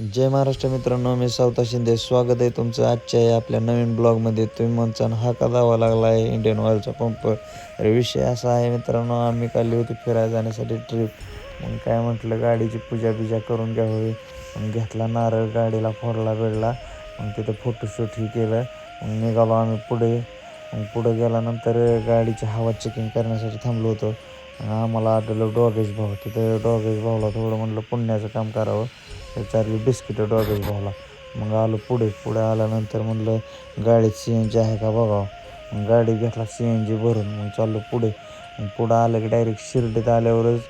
जय महाराष्ट्र मित्रांनो मी सावता शिंदे. स्वागत आहे तुमचं आजच्या या आपल्या नवीन ब्लॉगमध्ये. तुम्ही म्हणसान हा का दावा लागला आहे इंडियन ऑइलचा पंप विषय असा आहे मित्रांनो आम्ही काढली होती फिरायला जाण्यासाठी ट्रिप मग काय म्हटलं गाडीची पूजा बिजा करून घ्यावी. मग घेतला नारळ गाडीला फोडला बिडला मग तिथं फोटोशूट ही केलं. मग निघालो आम्ही पुढे. मग पुढे गेल्यानंतर गाडीची हवा चेकिंग करण्यासाठी थांबलो होतो. आम्हाला आढळलं डॉगेज भाऊ तिथं डॉगेज भाऊला थोडं म्हटलं पुण्याचं काम करावं. विचारली बिस्किटं डॉगेज भाऊला. मग आलो पुढे. पुढे आल्यानंतर म्हटलं गाडीत सी एन जी आहे का बघावं मग गाडी घेतला सी एन जी भरून. मग चाललो पुढे. मग पुढं आलं की डायरेक्ट शिर्डीत आल्यावरच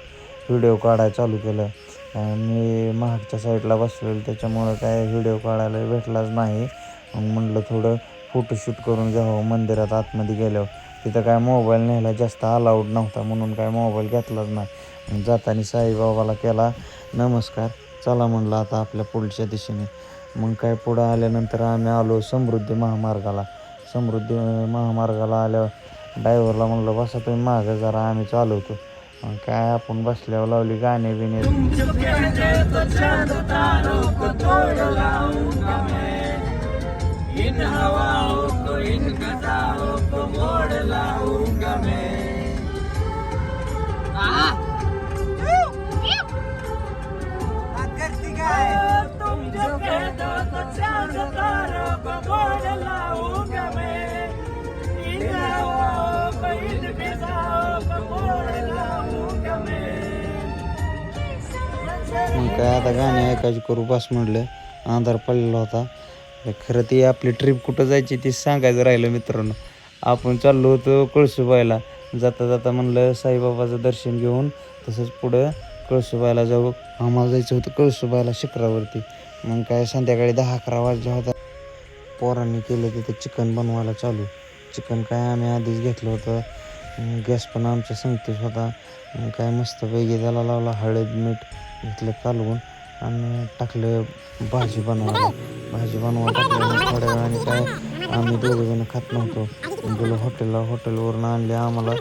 व्हिडिओ काढायला चालू केलं. मी महागच्या साईडला बसलेलो. त्याच्यामुळं काय व्हिडिओ काढायला भेटलाच नाही. मग म्हटलं थोडं फोटोशूट करून घ्यावं. मंदिरात आतमध्ये गेल्यावर. तिथं काय मोबाईल न्यायला जास्त अलाउड नव्हता म्हणून काय मोबाईल घेतलाच नाही. जाताना साईबाबाला केला नमस्कार चला म्हणलं आता आपल्या पुढच्या दिशेने. मग काय पुढं आल्यानंतर आम्ही आलो समृद्धी महामार्गाला. समृद्धी महामार्गाला आल्यावर ड्रायव्हरला म्हणलं बसा तुम्ही मागं जरा आम्ही चालवतो. मग काय आपण बसल्यावर लावली गाणे बिणे. हवा काय आता गाणे ऐकायची करू बस म्हणलं. अंधार पडलेला होता. खरं ती आपली ट्रिप कुठं जायची ती सांगायचं राहिलं मित्रांनो. आपण चाललो होतो कळसुबाईला. जाता जाता म्हणलं साईबाबाचं दर्शन घेऊन तसंच पुढं कळसुबाईला जाऊ. आम्हाला जायचं होतं कळसुबाईला शिखरावरती. मग काय संध्याकाळी दहा अकरा वाजला होता. पोरांनी केलं तिथं चिकन बनवायला चालू. चिकन काय आम्ही आधीच घेतलं होतं. गॅस पण आमच्या संगतीच होता. काय काय मस्तपैकी त्याला लावला हळद मीठ घेतलं कालवून आणि टाकलं भाजी बनवायला. भाजी बनवा टाकलं थोड्या वेळाने काय आम्ही दोघं जण खात नव्हतो. गेलो हॉटेलला हॉटेलवरून आणले आम्हाला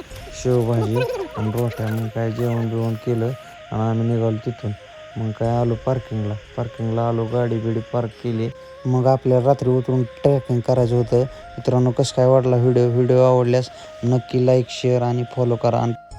शेवभाजी आणि रोट्या. मग काय जेवण बिवण केलं आणि आम्ही निघालो तिथून. मग काय आलो पार्किंगला पार्किंगला आलो गाडी बिडी पार्क केली. मग आपल्याला रात्री उतरून ट्रॅकिंग करायचं होतं. मित्रांनो कसं काय वाटला व्हिडिओ व्हिडिओ आवडल्यास नक्की लाईक शेअर आणि फॉलो करा. आणि